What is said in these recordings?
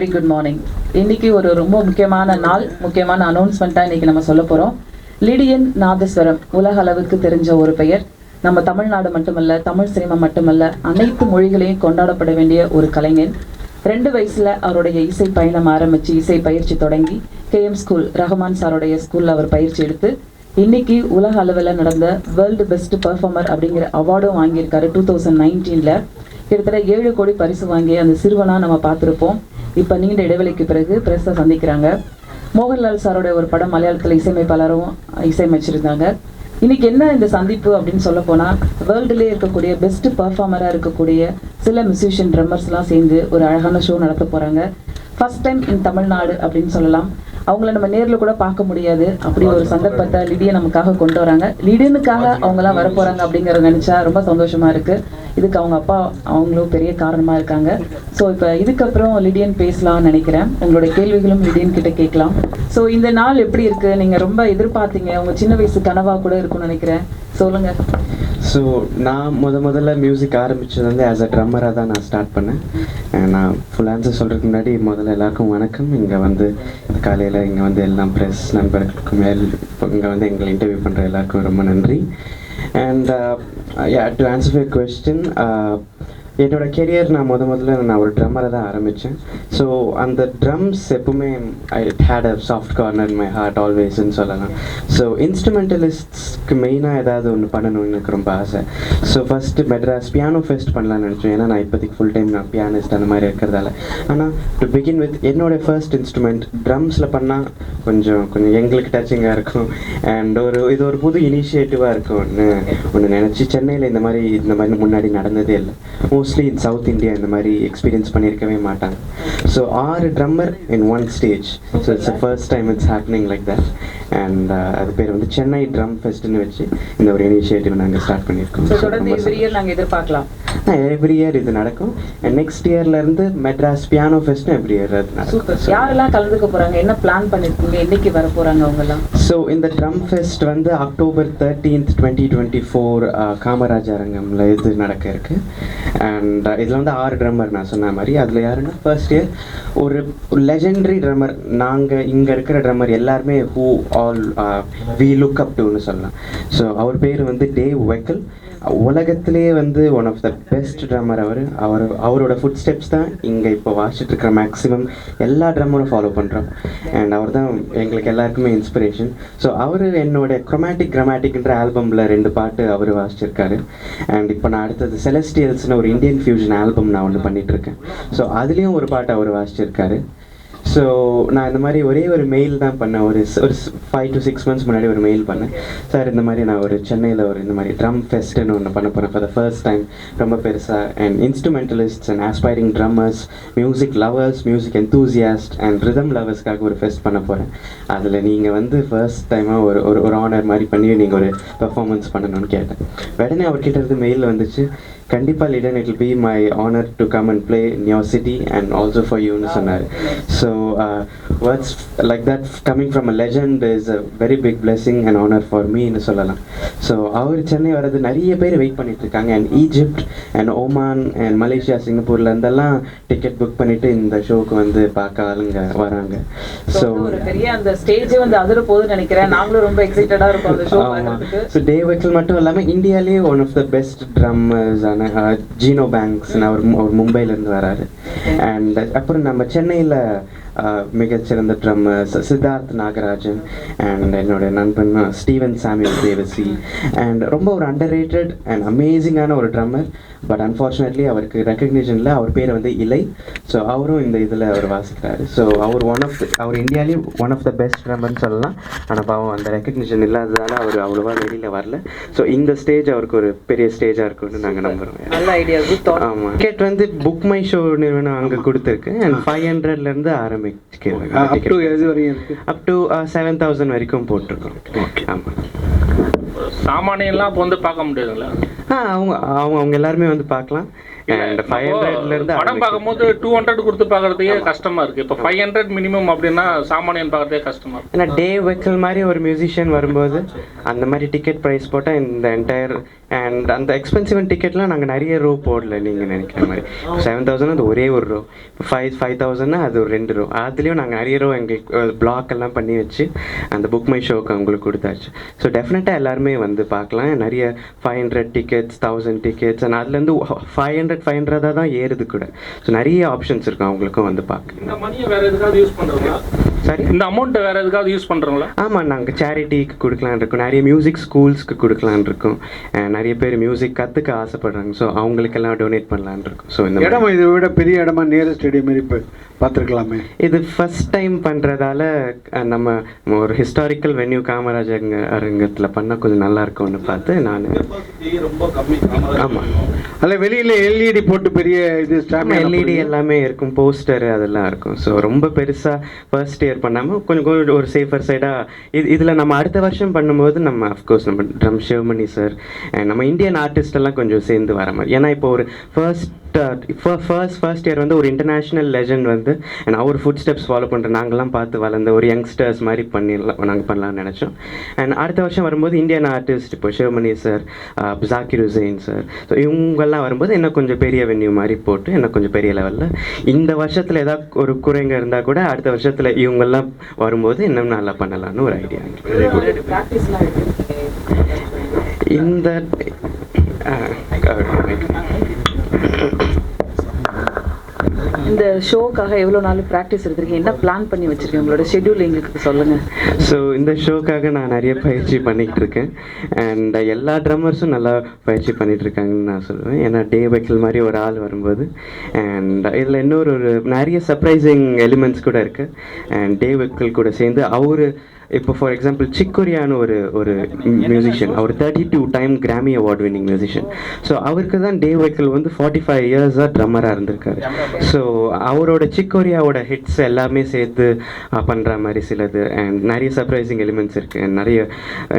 Very good morning இன்னைக்கு ஒரு ரொம்ப முக்கியமான நாள் முக்கியமான அனௌன்ஸ்மெண்ட்டாக இன்னைக்கு நம்ம சொல்ல போகிறோம் லிடியன் நாதஸ்வரம் உலக அளவுக்கு தெரிஞ்ச ஒரு பெயர். நம்ம தமிழ்நாடு மட்டுமல்ல தமிழ் சினிமா மட்டுமல்ல அனைத்து மொழிகளையும் கொண்டாடப்பட வேண்டிய ஒரு கலைஞன். ரெண்டு வயசுல அவருடைய இசை பயணம் ஆரம்பிச்சு இசை பயிற்சி தொடங்கி கேஎம் ஸ்கூல் ரஹ்மான் சாருடைய ஸ்கூல்ல அவர் பயிற்சி எடுத்து இன்னைக்கு உலக அளவில் நடந்த வேர்ல்டு பெஸ்ட் பர்ஃபார்மர் அப்படிங்கிற அவார்டும் வாங்கியிருக்காரு. டூ தௌசண்ட் நைன்டீனில் கிட்டத்தட்ட ஏழு கோடி பரிசு வாங்கி அந்த சிறுவனா நம்ம பார்த்துருப்போம். இப்போ நீண்ட இடைவெளிக்கு பிறகு பிரஸை சந்திக்கிறாங்க. மோகன்லால் சாரோட ஒரு படம் மலையாளத்தில் இசையமைப்பாளரும் இசையமைச்சிருந்தாங்க. இன்னைக்கு என்ன இந்த சந்திப்பு அப்படின்னு சொல்ல போனால் வேர்ல்டுலேயே இருக்கக்கூடிய பெஸ்ட் பர்ஃபார்மராக இருக்கக்கூடிய சில மியூசிஷியன் ட்ரம்மர்ஸ்லாம் சேர்ந்து ஒரு அழகான ஷோ நடத்த போகிறாங்க ஃபர்ஸ்ட் டைம் இன் தமிழ்நாடு அப்படின்னு சொல்லலாம். அவங்கள நம்ம நேரில் கூட பார்க்க முடியாது. அப்படி ஒரு சந்தர்ப்பத்தை லிடியை நமக்காக கொண்டு வராங்க. லிடியனுக்காக அவங்களாம் வர போகிறாங்க அப்படிங்கிறத நினச்சா ரொம்ப சந்தோஷமா இருக்கு. இதுக்கு அவங்க அப்பா அவங்களும் பெரிய காரணமாக இருக்காங்க. ஸோ இப்போ இதுக்கப்புறம் லிடியன் பேசலாம்னு நினைக்கிறேன். உங்களோட கேள்விகளும் லிடியன் கிட்ட கேட்கலாம். ஸோ இந்த நாள் எப்படி இருக்கு? நீங்கள் ரொம்ப எதிர்பார்த்தீங்க. உங்க சின்ன வயசு கனவா கூட இருக்கும்னு நினைக்கிறேன். சொல்லுங்க. ஸோ நான் முத முதல்ல மியூசிக் ஆரம்பிச்சது வந்து ஆஸ் அ ட்ரம்மராக தான் நான் ஸ்டார்ட் பண்ணேன். நான் ஃபுல் ஆன்சர் சொல்கிறதுக்கு முன்னாடி முதல்ல எல்லாருக்கும் வணக்கம். இங்கே வந்து காலையில் இங்கே வந்து எல்லாம் ப்ரெஸ் நண்பர்களுக்கும் மேல் இங்கே வந்து எங்களை இன்டர்வியூ பண்ணுற எல்லாருக்கும் ரொம்ப நன்றி. And to answer your question என்னோட கெரியர் நான் முத முதல்ல நான் ஒரு ட்ரம்மரை தான் ஆரம்பித்தேன் ஸோ அந்த ட்ரம்ஸ் எப்பவுமே I hate a soft corner my heart ஆல்வேஸ்ன்னு சொல்லலாம். ஸோ இன்ஸ்ட்ருமெண்டலிஸ்ட்ஸ்க்கு மெயினாக ஏதாவது ஒன்று பண்ணணும்னு எனக்கு ரொம்ப ஆசை. So first Madras piano fest பண்ணலாம்னு நினச்சேன். ஏன்னா நான் இப்போதைக்கு ஃபுல் டைம் நான் பியானிஸ்ட் அந்த மாதிரி இருக்கிறதால. ஆனால் டு பிகின் வித் என்னோட ஃபர்ஸ்ட் இன்ஸ்ட்ருமெண்ட் ட்ரம்ஸில் பண்ணால் கொஞ்சம் கொஞ்சம் எங்களுக்கு டச்சிங்காக இருக்கும். அண்ட் ஒரு இது ஒரு புது இனிஷியேட்டிவாக இருக்கும்னு ஒன்று நினச்சி சென்னையில் இந்த மாதிரி இந்த மாதிரி முன்னாடி நடந்ததே இல்லை. மோஸ்ட்லி இன் சவுத் இந்தியா இந்த மாதிரி எக்ஸ்பீரியன்ஸ் பண்ணியிருக்கவே மாட்டாங்க. ஸோ ஆறு drummer in one stage so it's first time it's happening like that and அது பேர் வந்து சென்னை ட்ரம் ஃபெஸ்ட்னு வச்சு இந்த ஒரு இனிஷியேட்டிவ் நாங்கள் ஸ்டார்ட் பண்ணியிருக்கோம். எதிர்பார்க்கலாம். எவ்ரி இயர் இது நடக்கும். அண்ட் நெக்ஸ்ட் இயர்லேருந்து மெட்ராஸ் பியானோ ஃபெஸ்ட்டும் எவ்ரி இயர் அது நடக்கும். யாரெல்லாம் கலந்துக்க போறாங்க? என்ன பிளான் பண்ணிருக்கீங்க? என்னைக்கு வர போறாங்க அவங்க எல்லாம் ஸோ இந்த ட்ரம் ஃபெஸ்ட் வந்து October thirteenth twenty twenty four Kamaraj அரங்கம்ல இது நடக்க இருக்கு. அண்ட் uh, இதில் வந்து ஆறு ட்ரம்மர் நான் சொன்ன மாதிரி. அதில் யாருன்னா ஃபர்ஸ்ட் இயர் ஒரு லெஜெண்டரி ட்ரம்மர் நாங்கள் இங்கே இருக்கிற ட்ரம்மர் எல்லாருமே who all we look up டுன்னு சொல்லலாம். ஸோ அவர் பேர் வந்து டேவ் வெக்கல் உலகத்திலேயே வந்து one of the best drummer அவர். அவர் அவரோட ஃபுட் ஸ்டெப்ஸ் தான் இங்கே இப்போ வாசிட்டு இருக்கிற மேக்ஸிமம் எல்லா ட்ரம்மரும் ஃபாலோ பண்ணுறோம் அண்ட் அவர் தான் எங்களுக்கு எல்லாருக்குமே இன்ஸ்பிரேஷன் ஸோ அவர் என்னோட க்ரொமேட்டிக் கிராமேட்டிக்ன்ற ஆல்பமில் ரெண்டு பாட்டு அவர் வாசிச்சிருக்காரு. அண்ட் இப்போ நான் அடுத்தது செலஸ்டியல்ஸ்னு ஒரு இந்தியன் ஃபியூஷன் ஆல்பம் நான் ஒன்று பண்ணிட்டு இருக்கேன் ஸோ அதுலேயும் ஒரு பாட்டு அவர் வாசிச்சிருக்காரு. ஸோ நான் இந்த மாதிரி ஒரே ஒரு மெயில் தான் பண்ணேன். ஒரு ஒரு ஃபைவ் டு சிக்ஸ் மந்த்ஸ் முன்னாடி ஒரு மெயில் பண்ணேன். சார் இந்த மாதிரி நான் ஒரு சென்னையில் ஒரு இந்த மாதிரி ட்ரம் ஃபெஸ்ட்டுன்னு ஒன்று பண்ண போகிறேன் ஃபார் த ஃபர்ஸ்ட் டைம் ரொம்ப பெருசாக and instrumentalists and aspiring drummers music lovers music enthusiast and rhythm லவர்ஸ்க்காக ஒரு ஃபெஸ்ட் பண்ண போகிறேன் அதில் நீங்கள் வந்து ஃபர்ஸ்ட் டைமாக ஒரு ஒரு ஒரு ஆனர் மாதிரி பண்ணி நீங்கள் ஒரு பெர்ஃபார்மன்ஸ் பண்ணணும்னு கேட்டேன். உடனே அவர்கிட்ட இருந்து மெயில் வந்துச்சு. கண்டிப்பாக listen it will be my honour to come and play in your city and also for you ன்னு சொன்னார் so words like that coming from a legend is a very big blessing and honour for மீன்னு சொல்லலாம். So அவர் சென்னை வர்றது நிறைய பேர் wait பண்ணிட்டு இருக்காங்க. And Egypt and Oman and Malaysia சிங்கப்பூர்ல இருந்தெல்லாம் டிக்கெட் புக் பண்ணிட்டு இந்த ஷோக்கு வந்து பார்க்க ஆளுங்க வராங்க. ஸோ பெரிய அந்த ஸ்டேஜே வந்து அதிர போகுதுன்னு நினைக்கிறேன். நாங்களும் ரொம்ப எக்ஸைட்டடா இருக்கோம் அந்த ஷோ ஸோ டே மட்டும் இல்லாமல் இந்தியாலேயே one of the best drummers ஆன ஜீனோ பேங்க்ஸ் அவர் அவர் மும்பையிலேருந்து வராரு. அண்ட் அப்புறம் நம்ம சென்னையில் மிகச்சிறந்த ட்ரம்மர்ஸ் சித்தார்த் நாகராஜன் அண்ட் என்னுடைய நண்பன் ஸ்டீவன் சாமியல் தேவசி. அண்ட் ரொம்ப ஒரு அண்டர் ரேட்டட் அண்ட் அமேசிங்கான ஒரு ட்ரம்மர் பட் அன்ஃபார்ச்சுனேட்லி அவருக்கு ரெக்கக்னிஷனில் அவர் பேர் வந்து இலை. ஸோ அவரும் இந்த இதில் அவர் வாசிக்கிறாரு. ஸோ அவர் ஒன் ஆஃப் அவர் இந்தியாலேயே ஒன் ஆஃப் த பெஸ்ட் ட்ரம்மர்னு சொல்லலாம். ஆனால் பாவம் அந்த ரெக்கக்னிஷன் இல்லாததால அவர் அவ்வளோவா வெளியில் வரல. ஸோ இந்த ஸ்டேஜ் அவருக்கு ஒரு பெரிய ஸ்டேஜாக இருக்கும்னு நாங்கள் நம்புகிறோம் நல்ல ஐடியா ஆமாம் டிக்கெட் வந்து புக் மை ஷோ நிறுவனம் அங்கே கொடுத்துருக்கு. அண்ட் ஃபைவ் ஹண்ட்ரட்லேருந்து அப் டு எது வரையும் இருக்கு? அப் டு செவன் தௌசண்ட் வரைக்கும் போட்டிருக்கோம். ஆமாம் சாமானியெல்லாம் இப்போ வந்து பார்க்க முடியாதுங்களா? ஆ அவங்க அவங்க அவங்க எல்லாருமே வந்து பார்க்கலாம். படம் பார்க்கும்போது டூ ஹண்ட்ரட் கொடுத்து பார்க்கறதுக்கே கஷ்டமா இருக்கு. இப்போ ஃபைவ் ஹண்ட்ரட் மினிமம் அப்படின்னா சாமானியன் பார்க்கறதே கஷ்டமா இருக்கு. ஏன்னா டே வெக்கல் மாதிரி ஒரு மியூசிஷியன் வரும்போது அந்த மாதிரி டிக்கெட் ப்ரைஸ் போட்டால் இந்த என்டையர் அண்ட் அந்த எக்ஸ்பென்சிவ் டிக்கெட்லாம் நாங்கள் நிறைய ரோ போடல நீங்கள் நினைக்கிற மாதிரி. செவன் தௌசண்ட் அது ஒரே ஒரு ரோ இப்போ ஃபைவ் ஃபைவ் தௌசண்ட்னா அது ஒரு ரெண்டு ரோ அதுலேயும் நாங்கள் நிறைய ரோ எங்களுக்கு பிளாக் எல்லாம் பண்ணி வச்சு அந்த புக் மை ஷோக்கு அவங்களுக்கு கொடுத்தாச்சு. ஸோ டெஃபினட்டாக எல்லாருமே வந்து பார்க்கலாம். நிறைய five hundred tickets thousand tickets and அதுலேருந்து ஃபைவ் ஹண்ட்ரட் ஃபைவ் ஹண்ட்ரடாக தான் ஏறுது கூட. ஸோ நிறைய ஆப்ஷன்ஸ் இருக்கும் அவங்களுக்கும் வந்து பார்க்க இந்த மணியை வேற எதுக்காவது யூஸ் பண்றீங்களா? சரி இந்த அமௌண்ட்டை வேற எதுக்காவது யூஸ் பண்றீங்களா? ஆமாம் நாங்கள் சேரிட்டிக்கு கொடுக்கலான்னு இருக்கோம். நிறைய மியூசிக் ஸ்கூல்ஸ்க்கு கொடுக்கலான்னு இருக்கோம். நிறைய பேர் மியூசிக் கற்றுக்க ஆசைப்படுறாங்க. ஸோ அவங்களுக்கெல்லாம் டொனேட் பண்ணலான்னு இருக்கோம். ஸோ இந்த. இடம் இதை விட பெரிய இடமா நேரு ஸ்டேடியம் மாதிரி பார்த்துருக்கலாமே. இது ஃபர்ஸ்ட் டைம் பண்ணுறதால நம்ம ஒரு ஹிஸ்டாரிக்கல் வென்யூ காமராஜ் அரங்க அரங்கத்தில் பண்ணால் கொஞ்சம் நல்லா இருக்கும்னு பார்த்து நான் ஆமாம் அதில் வெளியில் எல்இடி போட்டு பெரிய இது எல்இடி எல்லாமே இருக்கும் போஸ்டர் அதெல்லாம் இருக்கும். ஸோ ரொம்ப பெருசாக ஃபர்ஸ்ட் இயர் பண்ணாமல் கொஞ்சம் கொஞ்சம் ஒரு சேஃபர் சைடாக இது இதில் நம்ம அடுத்த வருஷம் பண்ணும்போது நம்ம அஃப்கோர்ஸ் நம்ம ட்ரம் சிவமணி சார் நம்ம இந்தியன் ஆர்டிஸ்ட் எல்லாம் கொஞ்சம் சேர்ந்து வர மாதிரி. ஏன்னா இப்போ ஒரு ஃபர்ஸ்ட் ஃபர்ஸ்ட் ஃபர்ஸ்ட் இயர் வந்து ஒரு இன்டர்நேஷ்னல் லெஜண்ட் வந்து and அவர் ஃபுட் ஸ்டெப்ஸ் ஃபாலோ பண்ணுற நாங்கள்லாம் பார்த்து வளர்ந்த ஒரு யங்ஸ்டர்ஸ் மாதிரி பண்ணிடலாம் நாங்கள் பண்ணலாம்னு நினச்சோம். அண்ட் அடுத்த வருஷம் வரும்போது இந்தியன் ஆர்டிஸ்ட் இப்போ Sivamani sir Zakir Hussain sir so இவங்கெல்லாம் வரும்போது இன்னும் கொஞ்சம் பெரிய வென்யூ மாதிரி போட்டு இன்னும் கொஞ்சம் பெரிய லெவலில் இந்த வருஷத்தில் ஏதாவது ஒரு குறைங்க இருந்தால் கூட அடுத்த வருஷத்தில் இவங்கெல்லாம் வரும்போது இன்னும் நல்லா பண்ணலாம்னு ஒரு ஐடியா இந்த இந்த ஷோக்காக எவ்வளோ நாள் ப்ராக்டிஸ் எடுத்திருக்கீங்க? என்ன பிளான் பண்ணி வச்சிருக்கீங்க? உங்களோட ஷெட்யூல் எங்களுக்கு சொல்லுங்க. ஸோ இந்த ஷோக்காக நான் நிறைய பயிற்சி பண்ணிகிட்டு இருக்கேன் அண்ட் எல்லா ட்ரம்மர்ஸும் நல்லா பயிற்சி பண்ணிகிட்டு இருக்காங்கன்னு நான் சொல்லுவேன். ஏன்னா டே வைக்கல் மாதிரி ஒரு ஆள் வரும்போது. அண்ட் இதில் இன்னொரு ஒரு நிறைய சர்ப்ரைசிங் எலிமெண்ட்ஸ் கூட இருக்குது அண்ட் டே வைக்கல் கூட சேர்ந்து அவர் இப்போ ஃபார் எக்ஸாம்பிள் சிக்கோரியான்னு ஒரு ஒரு மியூசிஷியன் அவர் thirty two time Grammy award winning musician so அவருக்கு தான் டே வைக்கல் வந்து ஃபார்ட்டி ஃபைவ் இயர்ஸாக ட்ரம்மராக இருந்திருக்காரு. ஸோ அவரோட சிக்கோரியாவோட ஹிட்ஸ் எல்லாமே சேர்த்து பண்ணுற மாதிரி சிலது. அண்ட் நிறைய சர்ப்ரைசிங் எலிமெண்ட்ஸ் இருக்குது நிறைய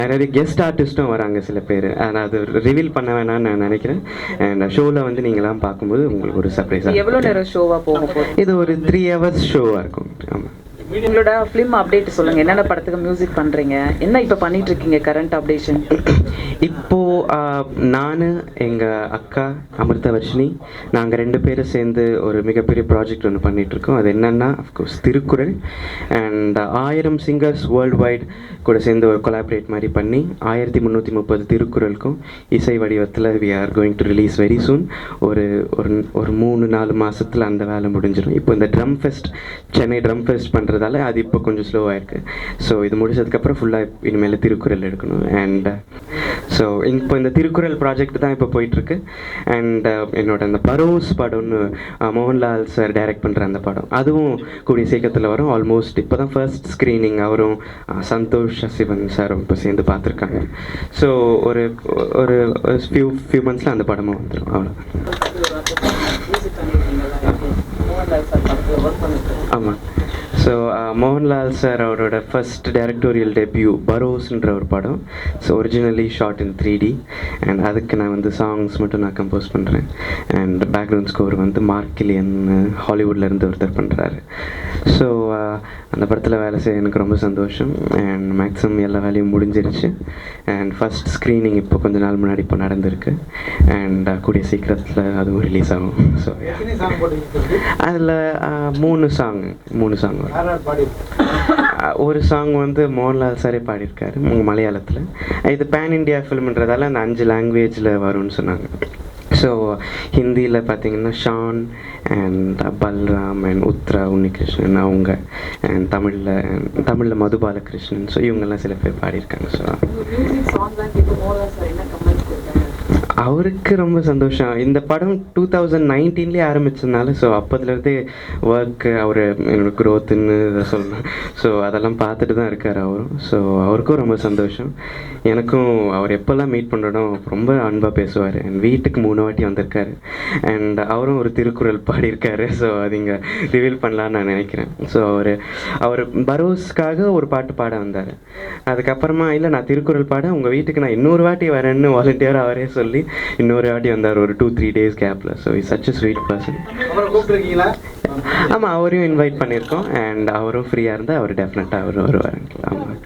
நிறைய கெஸ்ட் ஆர்டிஸ்ட்டும் வராங்க சில பேர். ஆனால் அது ரிவீல் பண்ண வேணாம்னு நான் நினைக்கிறேன். அண்ட் ஷோவில் வந்து நீங்களாம் பார்க்கும்போது உங்களுக்கு ஒரு சர்ப்ரைஸாக எவ்வளோ நேரம் ஷோவாக போக போகுது? இது ஒரு த்ரீ ஹவர்ஸ் ஷோவாக இருக்கும். ஆமாம் உங்களோட ஃபிலிம் அப்டேட் சொல்லுங்க. என்னென்ன படத்துக்கு மியூசிக் பண்றீங்க? என்ன இப்போ பண்ணிட்டு இருக்கீங்க கரண்ட் அப்டேஷன் இப்போ நான் எங்கள் அக்கா அமிர்தவர்ஷினி நாங்கள் ரெண்டு பேரும் சேர்ந்து ஒரு மிகப்பெரிய ப்ராஜெக்ட் ஒன்று பண்ணிகிட்ருக்கோம் அது என்னென்னா அஃப்கோர்ஸ் திருக்குறள். அண்ட் ஆயிரம் சிங்கர்ஸ் வேர்ல்டு வைட் கூட சேர்ந்து ஒரு கொலாபரேட் மாதிரி பண்ணி ஆயிரத்தி முந்நூற்றி முப்பது திருக்குறளுக்கும் இசை வடிவத்தில் we are going to release very soon ஒரு ஒரு ஒரு மூணு நாலு மாதத்தில் அந்த வேலை முடிஞ்சிடும் இப்போ இந்த drum fest Chennai drum fest பண்ணுறதால அது இப்போ கொஞ்சம் ஸ்லோவாக இருக்குது ஸோ இது முடிச்சதுக்கப்புறம் ஃபுல்லாக இனிமேல் திருக்குறள் எடுக்கணும். அண்ட் ஸோ இப்போ இந்த திருக்குறள் ப்ராஜெக்ட் தான் இப்போ போயிட்டுருக்கு. அண்ட் uh, என்னோட அந்த பரோஸ் படம்னு uh, மோகன்லால் சார் டைரக்ட் பண்ணுற அந்த படம். அதுவும் கூடிய சீக்கிரத்தில் வரும். ஆல்மோஸ்ட் இப்போ தான் ஃபர்ஸ்ட் ஸ்க்ரீனிங் அவரும் uh, சந்தோஷ் சிவன் சாரும் இப்போ சேர்ந்து பார்த்துருக்காங்க. ஸோ ஒரு ஒரு ஃபியூ ஃபியூ மந்த்ஸில் அந்த படமும் வந்துடும் அவ்வளோ ஆமாம் ஸோ மோகன்லால் சார் அவரோட ஃபர்ஸ்ட் டைரக்டோரியல் டெபியூ பரோஸ்ன்ற ஒரு படம். So originally shot in three D and அதுக்கு நான் வந்து சாங்ஸ் மட்டும் நான் கம்போஸ் பண்ணுறேன் அண்ட் பேக்ரவுண்ட் ஸ்கோர் வந்து மார்க் கிலியன் ஹாலிவுட்ல இருந்து ஒருத்தர் பண்ணுறாரு ஸோ அந்த படத்தில் வேலை செய்ய எனக்கு ரொம்ப சந்தோஷம். அண்ட் மேக்ஸிமம் எல்லா வேலையும் முடிஞ்சிருச்சு. அண்ட் ஃபர்ஸ்ட் ஸ்க்ரீனிங் இப்போ கொஞ்ச நாள் முன்னாடி இப்போ நடந்திருக்கு. அண்ட் கூடிய சீக்கிரத்தில் அதுவும் ரிலீஸ் ஆகும். ஸோ அதில் மூணு சாங் மூணு சாங் ஒரு சாங் வந்து மோகன்லால் சாரே பாடியிருக்காரு மலையாளத்தில். இது பேன் இண்டியா ஃபிலிம்ன்றதால அந்த அஞ்சு லாங்குவேஜில் வரும்னு சொன்னாங்க. ஸோ ஹிந்தியில் பார்த்தீங்கன்னா ஷான் அண்ட் பல்ராம் அண்ட் உத்ரா உன்னிகிருஷ்ணன் அவங்க அண்ட் தமிழில் தமிழில் மது பாலகிருஷ்ணன் ஸோ இவங்கெல்லாம் சில பேர் பாடியிருக்காங்க. ஸோ மியூசிக் சாங்லாம் கேட்டு மோகன்லால் சார் என்ன கமெண்ட்ஸ் கொடுத்தாங்க அவருக்கு ரொம்ப சந்தோஷம். இந்த படம் டூ தௌசண்ட் நைன்டீன்லேயே ஆரம்பிச்சதுனால ஸோ அப்போதுலேருந்தே ஒர்க்கு அவர் என்னோட க்ரோத்துன்னு இதை சொல்லணும் ஸோ அதெல்லாம் பார்த்துட்டு தான் இருக்கார் அவரும் ஸோ அவருக்கும் ரொம்ப சந்தோஷம். எனக்கும் அவர் எப்போல்லாம் மீட் பண்ணுறோம் ரொம்ப அன்பாக பேசுவார். என் வீட்டுக்கு மூணு வாட்டி வந்திருக்காரு. அண்ட் அவரும் ஒரு திருக்குறள் பாடியிருக்காரு. ஸோ அது இங்கே ரிவீல் பண்ணலான்னு நான் நினைக்கிறேன். ஸோ அவர் அவர் பரோஸ்க்காக ஒரு பாட்டு பாட வந்தார். அதுக்கப்புறமா இல்லை நான் திருக்குறள் பாட உங்கள் வீட்டுக்கு நான் இன்னொரு வாட்டி வரேன்னு வாலண்டியர் அவரே சொல்லி இன்னொரு வாட்டி வந்தார் ஒரு டூ த்ரீ டேஸ் கேப்பில் so is such sweet person ஆமாம் அவரையும் இன்வைட் பண்ணியிருக்கோம். அண்ட் அவரும் ஃப்ரீயாக இருந்தால் அவர் டெஃபினட்டாக அவர் வருவாருங்களா ஆமாம்